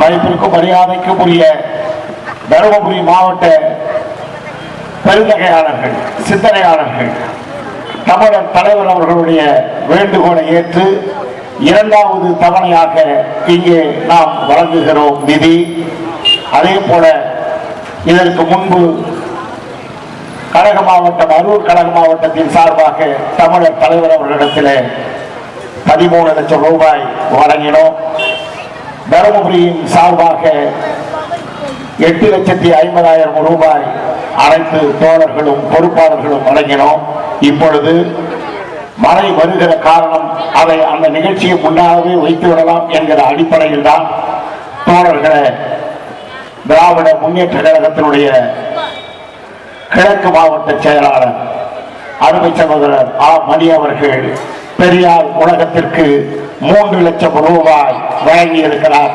மதிப்பிற்கும் மரியாதைக்கும் உரிய தருமபுரி மாவட்ட பெருந்தகையாளர்கள் சிந்தனையாளர்கள் தமிழர் தலைவர் அவர்களுடைய வேண்டுகோளை ஏற்று இரண்டாவது தவணையாக இங்கே நாம் வழங்குகிறோம் நிதி. அதே போல இதற்கு முன்பு கழக மாவட்டம் அரூர் கழக மாவட்டத்தின் சார்பாக தமிழர் தலைவர் அவர்களிடத்தில் பதிமூணு லட்சம் ரூபாய் வழங்கினோம். தருமபுரியின் சார்பாக எட்டு லட்சத்தி ஐம்பதாயிரம் ரூபாய் அனைத்து தோழர்களும் பொறுப்பாளர்களும் வழங்கினோம். இப்பொழுது மழை வருகிற காரணம் அதை அந்த நிகழ்ச்சியை முன்னாகவே வைத்து விடலாம் என்கிற அடிப்படையில் தான் தோழர்களை திராவிட முன்னேற்ற கழகத்தினுடைய கிழக்கு மாவட்ட செயலாளர் அருமை சகோதரர் ஆ. மணி அவர்கள் பெரியார் உலகத்திற்கு மூன்று லட்சம் ரூபாய் வழங்கி இருக்கிறார்.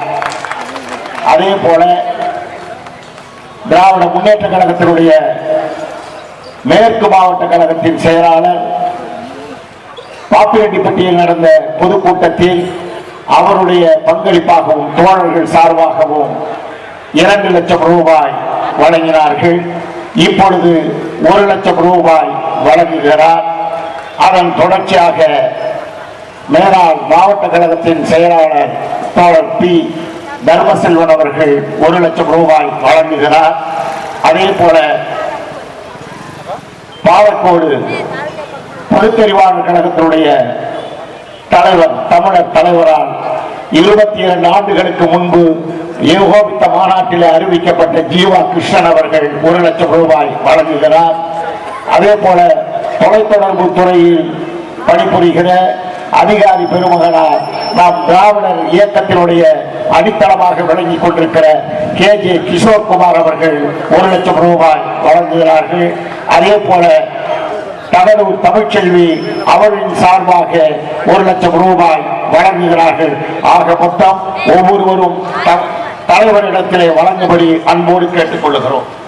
அதே போல திராவிட முன்னேற்ற கழகத்தினுடைய மேற்கு மாவட்ட கழகத்தின் செயலாளர் பாப்பிரெட்டிப்பட்டியில் நடந்த பொதுக்கூட்டத்தில் அவருடைய பங்களிப்பாகவும் தோழர்கள் சார்பாகவும் இரண்டு லட்சம் ரூபாய் வழங்கினார்கள். இப்பொழுது ஒரு லட்சம் ரூபாய் வழங்குகிறார். அதன் தொடர்ச்சியாக மேலாள் மாவட்ட கழகத்தின் செயலாளர் தோழர் பி. தர்மசெல்வன் அவர்கள் ஒரு லட்சம் ரூபாய் வழங்குகிறார். அதே போல பாலக்கோடு பொதுத்தறிவாளர் கழகத்தினுடைய தலைவர் தமிழர் தலைவரால் இருபத்தி இரண்டு ஆண்டுகளுக்கு முன்பு ஏகோபித்த மாநாட்டில் அறிவிக்கப்பட்ட ஜீவா கிருஷ்ணன் அவர்கள் ஒரு லட்சம் ரூபாய் வழங்குகிறார். அதே போல தொலைத்தொடர்பு துறையில் பணிபுரிகிற அதிகாரி பெருமகனார் நாம் திராவிடர் இயக்கத்தினுடைய அடித்தளமாக விளங்கிக் கொண்டிருக்கிற கே. ஜே. கிஷோர்குமார் அவர்கள் ஒரு லட்சம் ரூபாய் வழங்குகிறார்கள். அதே போல கடலூர் தமிழ்ச்செல்வி அவர்களின் சார்பாக ஒரு லட்சம் ரூபாய் வழங்குகிறார்கள். ஆக மொத்தம் ஒவ்வொருவரும் த- தலைவரிடத்திலே வழங்கும்படி அன்போடு கேட்டுக்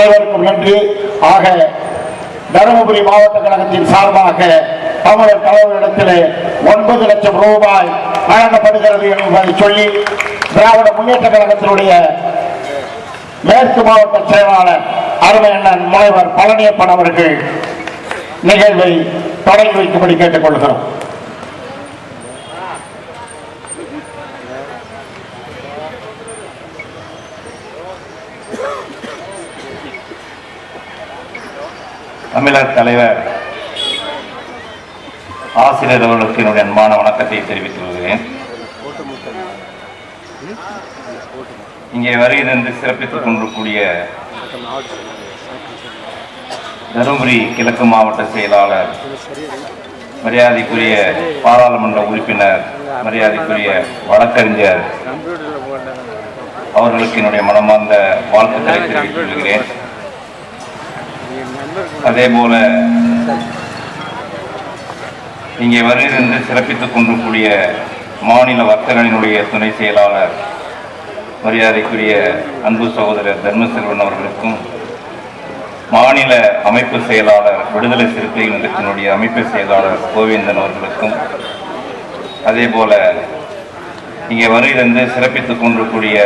அனைவருக்கும் நன்றி. ஆக தருமபுரி மாவட்ட கழகத்தின் சார்பாக தமிழர் தலைவரிடத்திலே ஒன்பது லட்சம் ரூபாய் வழங்கப்படுகிறது என்பதை சொல்லி திராவிட முன்னேற்ற கழகத்தினுடைய மேற்கு மாவட்ட செயலாளர் அருமையண்ணன் முனைவர் பழனியப்பன் அவர்கள் நிகழ்வை தொடங்கி வைக்கும்படி கேட்டுக்கொள்கிறோம். தமிழர் தலைவர் ஆசிரியர் அவர்களுக்கு என்னுடைய அன்பான வணக்கத்தை தெரிவித்துக் கொள்கிறேன். இங்கே வருகிறது சிறப்பித்துக் கொண்டிருக்கூடிய தருமபுரி கிழக்கு மாவட்ட செயலாளர் மரியாதைக்குரிய பாராளுமன்ற உறுப்பினர் மரியாதைக்குரிய வழக்கறிஞர் அவர்களுக்கு என்னுடைய மனமார்ந்த வாழ்த்துக்களை தெரிவித்துக் கொள்கிறேன். அதே போல இங்கே வருகிறது சிறப்பித்துக் கொண்டிருக்கூடிய மாநில வர்த்தகனினுடைய துணை செயலாளர் மரியாதைக்குரிய அன்பு சகோதரர் தர்மசெல்வன் அவர்களுக்கும் மாநில அமைப்பு செயலாளர் விடுதலை சிறுத்தைகள் இயக்கத்தினுடைய அமைப்பு செயலாளர் கோவிந்தன் அவர்களுக்கும் அதே போல இங்கே வருகிறது சிறப்பித்துக் கொண்டிருக்கூடிய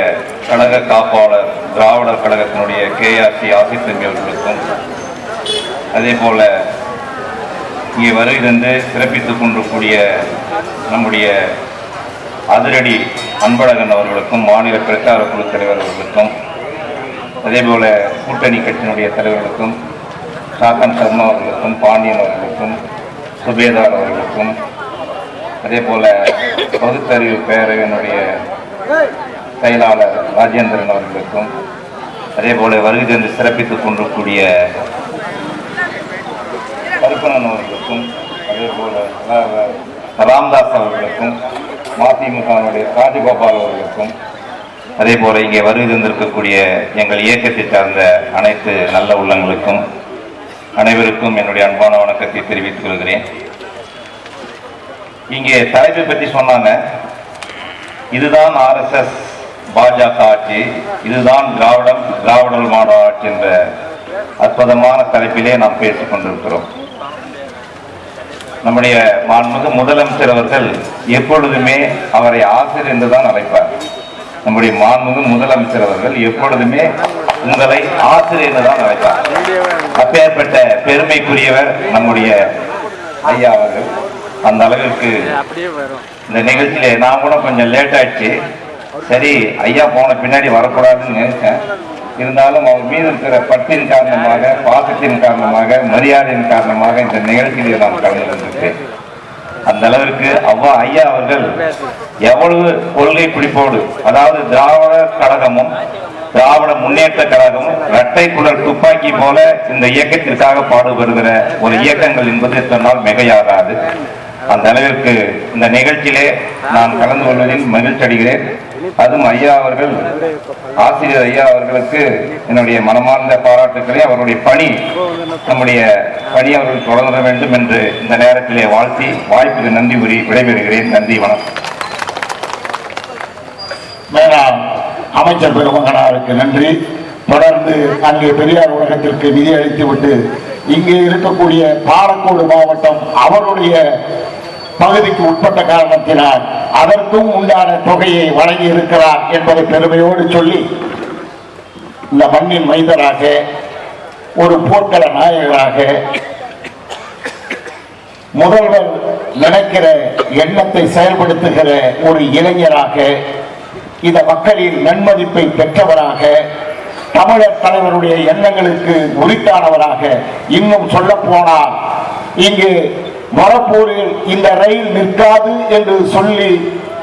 கழக காப்பாளர் திராவிடர் கழகத்தினுடைய கேஆர்சி ஆசித்தம்பி அவர்களுக்கும் அதே போல் இங்கே வருகிறது சிறப்பித்துக் கொண்டிருக்கூடிய நம்முடைய அதிரடி அன்பழகன் அவர்களுக்கும் மாநில பிரச்சார குழு தலைவர் அவர்களுக்கும் அதே போல் கூட்டணி கட்சியினுடைய தலைவர்களுக்கும் சாத்தன் சர்மா அவர்களுக்கும் பாண்டியன் அவர்களுக்கும் சுபேதார் அவர்களுக்கும் அதே போல் பகுத்தறிவு பேரவையினுடைய செயலாளர் ராஜேந்திரன் அவர்களுக்கும் அதே போல் வருகை தந்து சிறப்பித்துக் கொண்டிருக்கூடிய கருப்பணன் அவர்களுக்கும் அதே போல ராம்தாஸ் அவர்களுக்கும் மதிமுகவினுடைய ராஜகோபால் அவர்களுக்கும் அதே போல இங்கே வருகை தந்திருக்கக்கூடிய எங்கள் இயக்கத்தை சார்ந்த அனைத்து நல்ல உள்ளங்களுக்கும் அனைவருக்கும் என்னுடைய அன்பான வணக்கத்தை தெரிவித்துக் கொள்கிறேன். இங்கே தலைப்பை பற்றி சொன்னாங்க. இதுதான் ஆர்எஸ்எஸ் பாஜக ஆட்சி இதுதான் திராவிடம் திராவிடல் மாடல் ஆட்சி என்ற அற்புதமான தலைப்பிலே நாம் பேசிக் கொண்டிருக்கிறோம். நம்முடைய மாண்புமிகு முதலமைச்சர் அவர்கள் எப்பொழுதுமே அவரை ஆசிரியர் என்றுதான் அழைப்பார். நம்முடைய மாண்புமிகு முதலமைச்சர் அவர்கள் எப்பொழுதுமே உங்களை ஆசிரியர் என்றுதான் அழைப்பார். அப்பேற்பட்ட பெருமைக்குரியவர் நம்முடைய ஐயா அவர்கள். அந்த அளவிற்கு இந்த நிகழ்ச்சியில நான் கூட கொஞ்சம் லேட் ஆயிடுச்சு. சரி ஐயா போன பின்னாடி வரக்கூடாதுன்னு நினைச்சேன். இருந்தாலும் அவர் மீது இருக்கிற பற்றின் காரணமாக பாசத்தின் காரணமாக மரியாதையின் காரணமாக இந்த நிகழ்ச்சியில் நான் கலந்து கொண்டிருக்கேன் அந்த அளவிற்கு அவ்வா ஐயா அவர்கள் எவ்வளவு கொள்கை பிடிப்போடு அதாவது திராவிட கழகமும் திராவிட முன்னேற்ற கழகமும் இரட்டை குழல் துப்பாக்கி போல இந்த இயக்கத்திற்காக பாடுபடுகிற ஒரு இயக்கங்கள் என்பது சொன்னால் மிகையாகாது. அந்த அளவிற்கு இந்த நிகழ்ச்சியிலே நான் கலந்து கொள்வதில் மகிழ்ச்சி அடைகிறேன் அதுவும் ஐயா அவர்கள் ஆசிரியர் ஐயா அவர்களுக்கு என்னுடைய மனமார்ந்த பாராட்டுக்களை அவருடைய பணி நம்முடைய பணி அவர்கள் தொடர வேண்டும் என்று இந்த நேரத்திலே வாழ்த்தி வாய்ப்புக்கு நன்றி கூறி விடைபெறுகிறேன். நன்றி வணக்கம். மேலாண் அமைச்சர் பெருமகனாருக்கு நன்றி. தொடர்ந்து அங்கே பெரியார் உலகத்திற்கு நிதி அளித்துவிட்டு இங்கே இருக்கக்கூடிய பாலக்கோடு மாவட்டம் அவருடைய பகுதிக்கு உட்பட்ட காரணத்தினால் அதற்கும் உண்டான தொகையை வழங்கி இருக்கிறார் என்பதை பெருமையோடு சொல்லி இந்த மண்ணின் மைந்தராக ஒரு போர்க்கள நாயகராக முதல்வர் நினைக்கிற எண்ணத்தை செயல்படுத்துகிற ஒரு இளைஞராக இந்த மக்களின் நன்மதிப்பை பெற்றவராக தமிழர் தலைவருடைய எண்ணங்களுக்கு உரித்தானவராக இன்னும் சொல்ல போனால் இங்கு மரப்பூரில் இந்த ரயில் நிற்காது என்று சொல்லி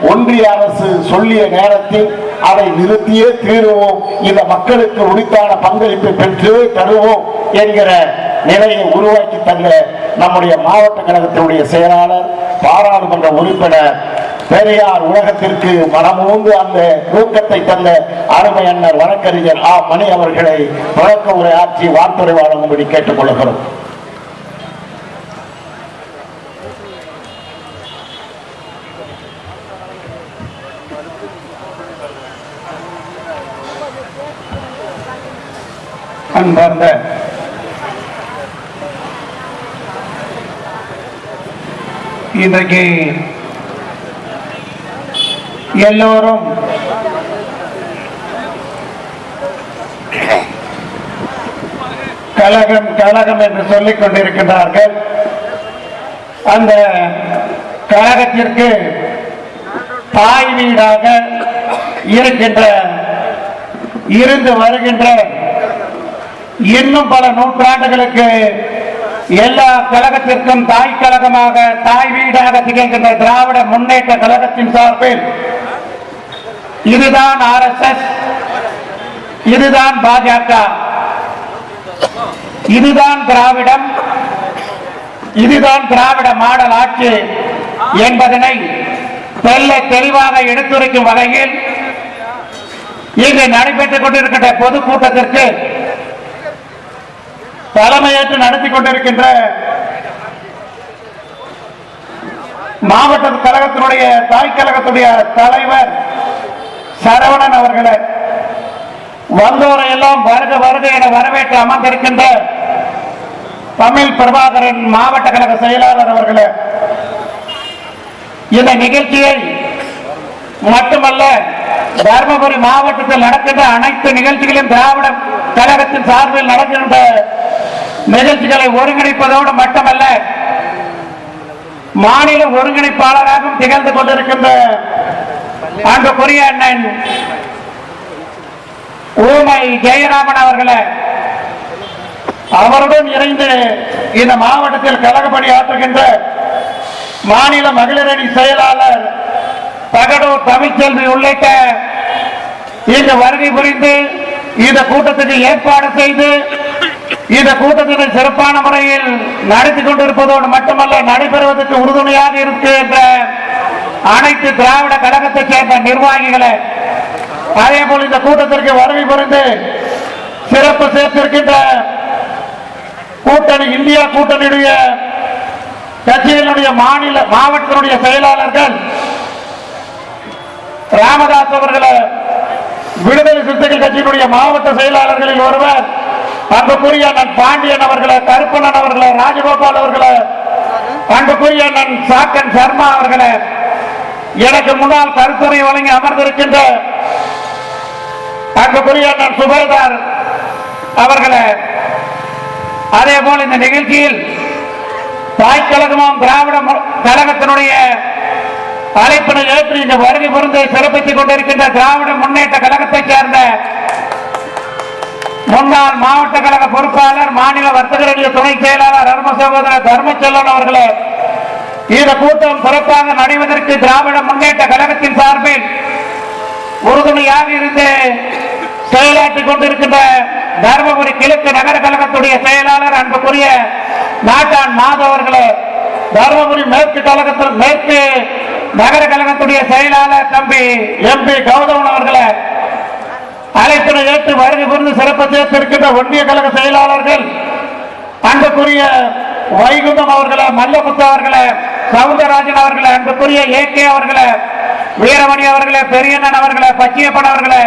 ஒன்றிய அரசு சொல்லிய நேரத்தில் அதை நிறுத்தியே தீருவோம். இந்த மக்களுக்கு உரித்தான பங்களிப்பை பெற்று தருவோம் என்கிற நிலையை உருவாக்கி தந்த நம்முடைய மாவட்ட கழகத்தினுடைய செயலாளர் பாராளுமன்ற உறுப்பினர் பெரியார் உலகத்திற்கு மனமூந்து அந்த ஊக்கத்தை தந்த அருமை அண்ணர் வழக்கறிஞர் ஆ. மணி அவர்களை வழக்க உரையாற்றி ஆற்றி வார்த்துரை வழங்கும்படி கேட்டுக்கொள்கிறோம். அன்பார்ந்த இன்றைக்கு எல்லோரும் கழகம் கழகம் என்று சொல்லிக் கொண்டிருக்கிறார்கள் அந்த கழகத்திற்கு தாய் வீடாக இருக்கின்ற இருந்து வருகின்ற இன்னும் பல நூற்றாண்டுகளுக்கு எல்லா கழகத்திற்கும் தாய் கழகமாக தாய் வீடாக திகழ்கின்ற திராவிட முன்னேற்ற கழகத்தின் சார்பில் இதுதான் ஆர்எஸ்எஸ் இதுதான் பாஜக இதுதான் திராவிடம் இதுதான் திராவிட மாடல் ஆட்சி என்பதனை தெல்ல தெளிவாக எடுத்துரைக்கும் வகையில் இங்கு நடைபெற்றுக் கொண்டிருக்கின்ற பொதுக்கூட்டத்திற்கு தலைமையேற்று நடத்தி கொண்டிருக்கின்ற மாவட்ட கழகத்தினுடைய தாய் கழகத்துடைய தலைவர் சரவணன் அவர்களை வந்தோரை எல்லாம் வருக வருக என வரவேற்று அமர்ந்திருக்கின்ற தமிழ் பிரபாகரன் மாவட்ட கழக செயலாளர் அவர்களே இந்த நிகழ்ச்சியை மட்டுமல்ல தருமபுரி மாவட்டத்தில் நடக்கின்ற அனைத்து நிகழ்ச்சிகளையும் திராவிட கழகத்தின் சார்பில் நடக்கின்ற நிகழ்ச்சிகளை ஒருங்கிணைப்பதோடு மட்டுமல்ல மாநில ஒருங்கிணைப்பாளராகவும் திகழ்ந்து கொண்டிருக்கின்ற அன்புக்குரிய அண்ணன் ஊமை ஜெயராமன் அவர்களை அவருடன் இணைந்து இந்த மாவட்டத்தில் கழகப்பணி ஆற்றுகின்ற மாநில மகளிரணி செயலாளர் தகடூர் தமிழ்ச்செல்வி உள்ளிட்ட இந்த வருகை புரிந்து இந்த கூட்டத்துக்கு ஏற்பாடு செய்து இந்த கூட்டத்தினை சிறப்பான முறையில் நடத்தி கொண்டிருப்பதோடு மட்டுமல்ல நடைபெறுவதற்கு உறுதுணையாக இருக்கின்ற அனைத்து திராவிட கழகத்தைச் சேர்ந்த நிர்வாகிகளை அதே போல் இந்த கூட்டத்திற்கு வருகை புரிந்து சிறப்பு சேர்த்திருக்கின்ற கூட்டணி இந்தியா கூட்டணியுடைய கட்சியினுடைய மாநில மாவட்டத்தினுடைய செயலாளர்கள் ராமதாஸ் அவர்களை விடுதலை சிறுத்தைகள் கட்சியினுடைய மாவட்ட செயலாளர்களில் ஒருவர் அன்புக்குரிய நன் பாண்டியன் அவர்களை கருப்பணன் அவர்களை ராஜகோபால் அவர்களை அன்புக்குரிய நன் சாக்கன் சர்மா அவர்களை எனக்கு முன்னால் கருத்துரை வழங்கி அமர்ந்திருக்கின்ற அன்புக்குரிய நன் சுபேதார் அவர்களை அதே போல் இந்த நிகழ்ச்சியில் தாய் கழகமும் திராவிட மு- கழகத்தினுடைய அழைப்பினை ஏற்று இந்த வருகை புரிந்து சிறப்பித்துக் கொண்டிருக்கின்ற திராவிட முன்னேற்ற கழகத்தைச் சேர்ந்த முன்னாள் மாவட்ட கழக பொறுப்பாளர் மாநில வர்த்தகர் துணை செயலாளர் தர்ம சகோதரர் தர்மச்செல்வன் அவர்களே இந்த கூட்டம் சிறப்பாக நடைவதற்கு திராவிட முன்னேற்ற கழகத்தின் சார்பில் உறுதுணையாக இருந்து செயலாற்றிக் கொண்டிருக்கின்ற தர்மபுரி கிழக்கு நகர கழகத்துடைய செயலாளர் அன்புக்குரிய நாட்டான் மாதவ அவர்களே தர்மபுரி மேற்கு கழகத்தில் மேற்கு நகர கழகத்துடைய செயலாளர் தம்பி எம்பி கௌதமன் அவர்களே அழைப்பினை ஏற்று வருகை புரிந்து சிறப்பு சேர்த்திருக்கின்ற ஒன்றிய கழக செயலாளர்கள் அன்புக்குரிய வைகுந்தம் அவர்களை மல்லமுத்து அவர்களே சவுந்தரராஜன் அவர்களை அன்புக்குரிய ஏ கே அவர்களே வீரமணி அவர்களே பெரியண்ணன் அவர்களே பச்சியப்பன் அவர்களே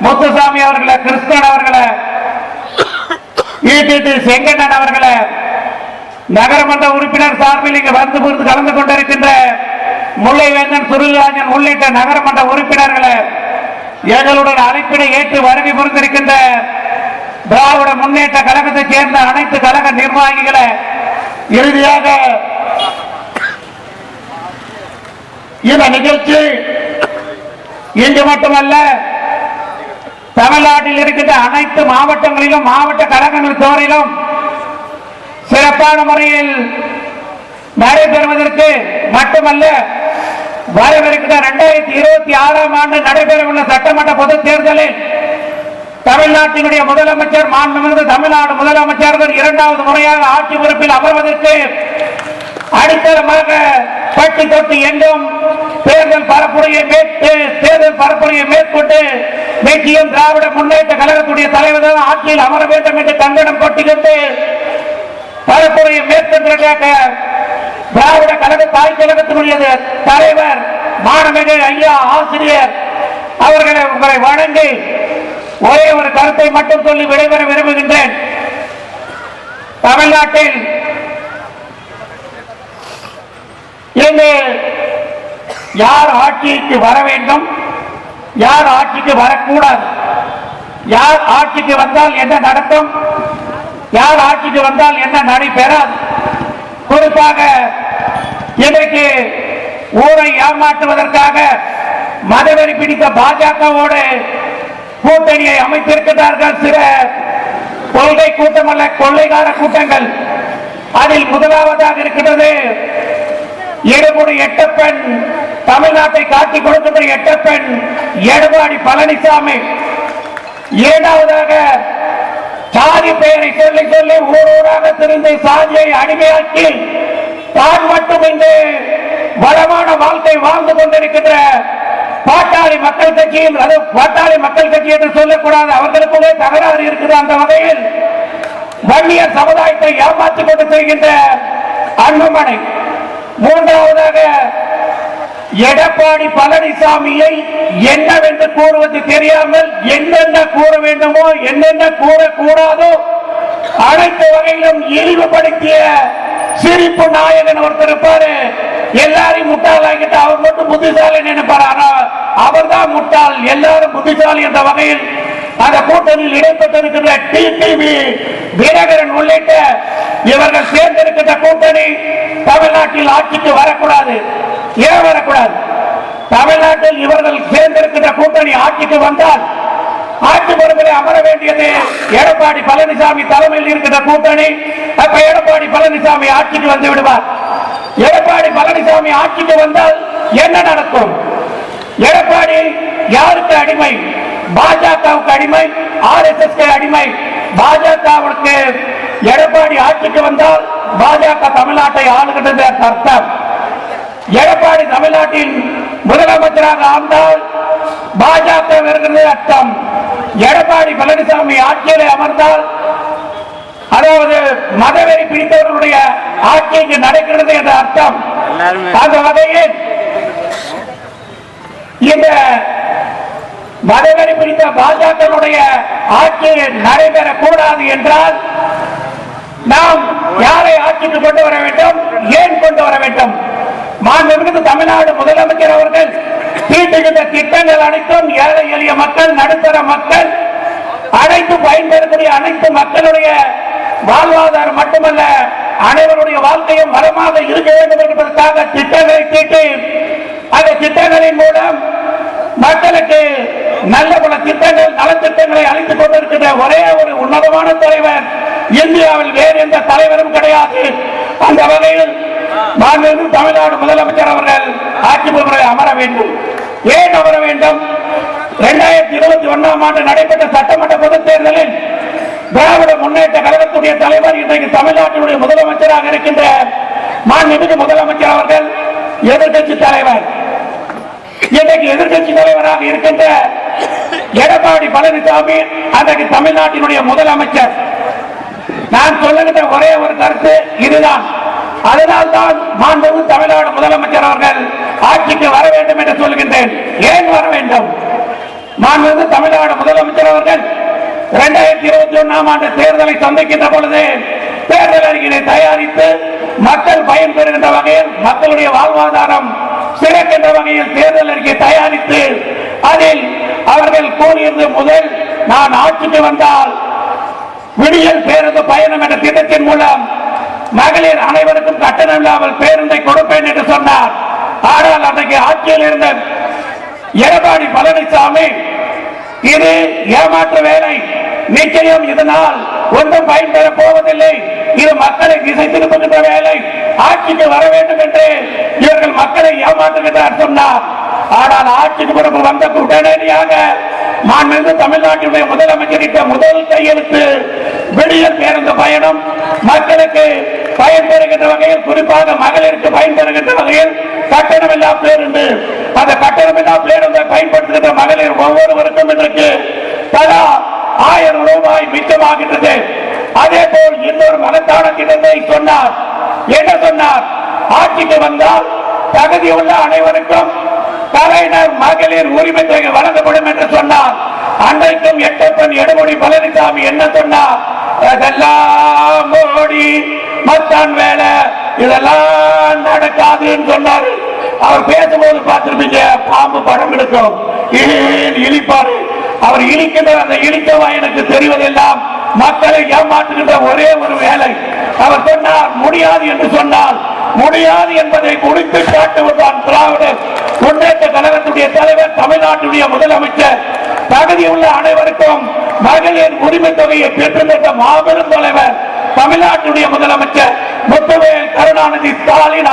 முத்துசாமி அவர்களே கிருஷ்ணன் அவர்களே ஈடிடி செங்கண்ணன் அவர்களே நகரமன்ற உறுப்பினர் சார்பில் இங்கு வந்து புரிந்து கலந்து கொண்டிருக்கின்ற முல்லைவேந்தன் சுருள்ராஜன் உள்ளிட்ட நகரமன்ற உறுப்பினர்களை எங்களுடன் அழைப்பினை ஏற்று வருகை புரிந்திருக்கின்ற திராவிட முன்னேற்ற கழகத்தைச் சேர்ந்த அனைத்து கழக நிர்வாகிகளை இறுதியாக இந்த நிகழ்ச்சி இன்று மட்டுமல்ல தமிழ்நாட்டில் இருக்கின்ற அனைத்து மாவட்டங்களிலும் மாவட்ட கழகங்கள் தோறிலும் சிறப்பான முறையில் நடைபெறுவதற்கு மட்டுமல்ல வரவிருக்கிற இரண்டாயிரத்தி இருபத்தி ஆறாம் ஆண்டு நடைபெறவுள்ள சட்டமன்ற பொது தேர்தலில் தமிழ்நாட்டினுடைய முதலமைச்சர் மாண்புமிகு தமிழ்நாடு முதலமைச்சர்கள் இரண்டாவது முறையாக ஆட்சி பொறுப்பில் அமர்வதற்கு அடித்தளமாக பட்டி தொட்டி என்றும் தேர்தல் பரப்புரையை மேற்கு தேர்தல் பரப்புரையை மேற்கொண்டு நிச்சயம் திராவிட முன்னேற்ற கழகத்துடைய தலைவர் தான் ஆட்சியில் அமர வேண்டும் என்று கங்கணம் கொட்டிக்கொண்டு பரப்புரையை மேற்கொண்டிருக்க திராவிட கழக தாய் கழகத்தினுடைய தலைவர் மாணமிகு ஐயா ஆசிரியர் அவர்களை உங்களை வணங்கி ஒரே ஒரு கருத்தை மட்டும் சொல்லி விடைபெற விரும்புகின்றேன். தமிழ்நாட்டில் இன்று யார் ஆட்சிக்கு வர வேண்டும் யார் ஆட்சிக்கு வரக்கூடாது யார் ஆட்சிக்கு வந்தால் என்ன நடக்கும் யார் ஆட்சிக்கு வந்தால் என்ன நடைபெறாது குறிப்பாக இன்றைக்கு ஊரை ஏமாற்றுவதற்காக மதவெறி பிடித்த பாஜகவோடு கூட்டணியை அமைத்திருக்கிறார்கள் சில கொள்கை கூட்டம் அல்ல கொள்ளைகார கூட்டங்கள். அதில் முதலாவதாக இருக்கிறது இருமுடி எட்டப்பன் தமிழ்நாட்டை காட்டி கொடுக்கின்ற எட்டப்பன் எடப்பாடி பழனிசாமி. இரண்டாவதாக சாதி பெயரை சொல்லி சொல்லி ஊரூராக ஊராக திரிந்து சாதியை அடிமையாக்கி தான் மட்டும் இன்று வளமான வாழ்க்கை வாழ்ந்து கொண்டிருக்கின்ற பாட்டாளி மக்கள் கட்சியில் அது பாட்டாளி மக்கள் கட்சி என்று சொல்லக்கூடாது அவர்களுக்குள்ளே தகராறு இருக்குது அந்த வகையில் வன்னியர் சமுதாயத்தை ஏமாற்றிக் கொண்டு செய்கின்ற அன்புமனை மூன்றாவதாக எடப்பாடி பழனிசாமியை என்னவென்று கூறுவது தெரியாமல் என்னென்ன கூற வேண்டுமோ என்னென்ன கூறக்கூடாதோ அனைத்து வகையிலும் இழிவுபடுத்திய சிரிப்பு நாயகன் ஒருத்தர் இருப்பாரு. எல்லாரையும் முட்டாளாக்கிட்டு அவர் மட்டும் புத்திசாலி நினைப்பார். ஆனா அவர் தான் முட்டாள். எல்லாரும் புத்திசாலி என்ற வகையில் அந்த கூட்டணியில் இடம்பெற்றிருக்கின்ற டிடிவி தினகரன் உள்ளிட்ட இவர்கள் சேர்ந்திருக்கின்ற கூட்டணி தமிழ்நாட்டில் ஆட்சிக்கு வரக்கூடாது. ஏன் வரக்கூடாது? தமிழ்நாட்டில் இவர்கள் சேர்ந்திருக்கின்ற கூட்டணி ஆட்சிக்கு வந்தால் ஆட்சி பொறுப்பிலே அமர வேண்டியது எடப்பாடி பழனிசாமி தலைமையில் இருக்கின்ற கூட்டணி. அப்ப எடப்பாடி பழனிசாமி ஆட்சிக்கு வந்து விடுவார். எடப்பாடி பழனிசாமி ஆட்சிக்கு வந்தால் என்ன நடக்கும்? எடப்பாடி யாருக்கு அடிமை? பாஜகவுக்கு அடிமை? ஆர் எஸ் எஸ் அடிமை? பாஜகவுக்கு எடப்பாடி ஆட்சிக்கு வந்தால் பாஜக தமிழ்நாட்டை ஆளுகின்றது என்ற அர்த்தம் எடப்பாடி தமிழ்நாட்டின் முதலமைச்சராக ஆண்டால் பாஜக வருகிறது அர்த்தம். எடப்பாடி பழனிசாமி ஆட்சியிலே அமர்ந்தால் அதாவது மதவெறி பிடித்தவர்களுடைய ஆட்சி இங்கு நடக்கிறது என்ற அர்த்தம். அந்த வகையில் இந்த மதவெறி பிடித்த பாஜகவுடைய ஆட்சி நடைபெறக்கூடாது என்றால் நாம் யாரை ஆட்சிக்கு கொண்டு வர வேண்டும் ஏன் கொண்டு வர வேண்டும்? மாண்புமிகு தமிழ்நாடு முதலமைச்சர் அவர்கள் தீட்டுகின்ற திட்டங்கள் அனைத்தும் ஏழை எளிய மக்கள் நடுத்தர மக்கள் அனைத்து பயன்பெறக்கூடிய அனைத்து மக்களுடைய வாழ்வாதாரம் மட்டுமல்ல அனைவருடைய வாழ்க்கையும் மரமாக இருக்க வேண்டும் என்பதற்காக திட்டங்களை தீட்டி அந்த திட்டங்களின் மூலம் மக்களுக்கு நல்ல பல திட்டங்கள் நலத்திட்டங்களை அளித்துக் கொண்டிருக்கின்ற ஒரே ஒரு உன்னதமான தலைவர் இந்தியாவில் வேறு எந்த தலைவரும் கிடையாது. அந்த வகையில் மாண்புமிகு தமிழ்நாடு முதலமைச்சர் அவர்கள் ஆட்சி பொறுப்புகளை அமர வேண்டும். ஏன் அமர வேண்டும்? இரண்டாயிரத்தி இருபத்தி ஒன்னாம் ஆண்டு நடைபெற்ற சட்டமன்ற பொதுத் தேர்தலில் திராவிட முன்னேற்ற கழகத்துடைய தலைவர் இன்றைக்கு தமிழ்நாட்டினுடைய முதலமைச்சராக இருக்கின்ற மாண்புமிகு முதலமைச்சர் அவர்கள் எதிர்கட்சி தலைவர். இன்றைக்கு எதிர்கட்சி தலைவராக இருக்கின்ற எடப்பாடி பழனிசாமி அன்றைக்கு தமிழ்நாட்டினுடைய முதலமைச்சர். நான் சொல்லுகின்ற ஒரே ஒரு கருத்து இதுதான். அதனால்தான் மாண்புமிகு தமிழ்நாடு முதலமைச்சர் அவர்கள் ஆட்சிக்கு வர வேண்டும் என்று சொல்கின்றேன். ஏன் வர வேண்டும்? மாண்புமிகு தமிழ்நாடு முதலமைச்சர் அவர்கள் இரண்டாயிரத்தி இருபத்தி ஒன்னாம் ஆண்டு தேர்தலை சந்திக்கின்ற பொழுது தேர்தல் அறிக்கையை தயாரித்து மக்கள் பயன்பெறுகின்ற வகையில் மக்களுடைய வாழ்வாதாரம் சிறக்கின்ற வகையில் தேர்தல் அறிக்கை தயாரித்து அதில் அவர்கள் கூறியது முதல் நான் ஆட்சிக்கு வந்தால் விடியல் பேருந்து பயணம் என்ற திட்டத்தின் மூலம் மகளிர் அனைவருக்கும் கட்டணம் இல்லாமல் பேருந்தை கொடுப்பேன் என்று சொன்னார். ஆனால் அன்றைக்கு ஆட்சியில் இருந்த எடப்பாடி பழனிசாமி இது ஏமாற்று வேலை. நிச்சயம் இதனால் ஒன்றும் பயன் பெறப் போவதில்லை. இது மக்களை திசை திருப்புகின்ற வேலை. ஆட்சிக்கு வர வேண்டும் என்று இவர்கள் மக்களை ஏமாற்றுகின்றார் சொன்னார். ஆனால் ஆட்சிக்கு பிறகு வந்த உடனடியாக மாண்புமிகு தமிழ்நாட்டினுடைய முதலமைச்சரிட்ட முதல் கையெழுத்து விடியல் பேருந்து பயணம். மக்களுக்கு பயன்பெறுகின்ற வகையில் குறிப்பாக மகளிருக்கு பயன்பெறுகின்ற வகையில் கட்டணமில்லா என்று அந்த கட்டணமில்லா என்று பயன்படுத்துகின்ற மகளிர் ஒவ்வொருவருக்கும் இன்றைக்கு தலா ஆயிரம் ரூபாய் மிச்சமாகின்றது. அதே போல் இன்னொரு மகத்தான திட்டத்தை சொன்னார். என்ன சொன்னார்? ஆட்சிக்கு வந்தால் தகுதியுள்ள அனைவருக்கும் கலைஞர் மகளிர் உரிமை தொகை வழங்கப்படும் என்று சொன்னார். அன்றைக்கும் எட்டப்பன் எடுமொழி பழனிசாமி என்ன சொன்னார்? அதெல்லாம் மோடி மத்தான் வேலை. இதெல்லாம் நடக்காதுன்னு சொன்னாரு. அவர் பேசும்போது பார்த்திருப்பீங்க பாம்பு படம் எடுக்கும். இழிப்பாரு? அவர் இழிக்கின்ற அந்த இழிக்கவா எனக்கு தெரிவதெல்லாம் மக்களை ஏமாற்றுகின்ற ஒரே ஒரு வேலை. அவர் சொன்னார் முடியாது என்று சொன்னால் முடியாது என்பதை முடித்து காட்டுவதுதான் திராவிட முன்னேற்ற கழகத்துடைய தலைவர் தமிழ்நாட்டுடைய முதலமைச்சர். தகுதியுள்ள அனைவருக்கும் மகளிர் உரிமை தொகையை பெற்றுத்தந்த மாபெரும் தலைவர் தமிழ்நாட்டுடைய முதலமைச்சர் முத்துவேல் கருணாநிதி ஸ்டாலின்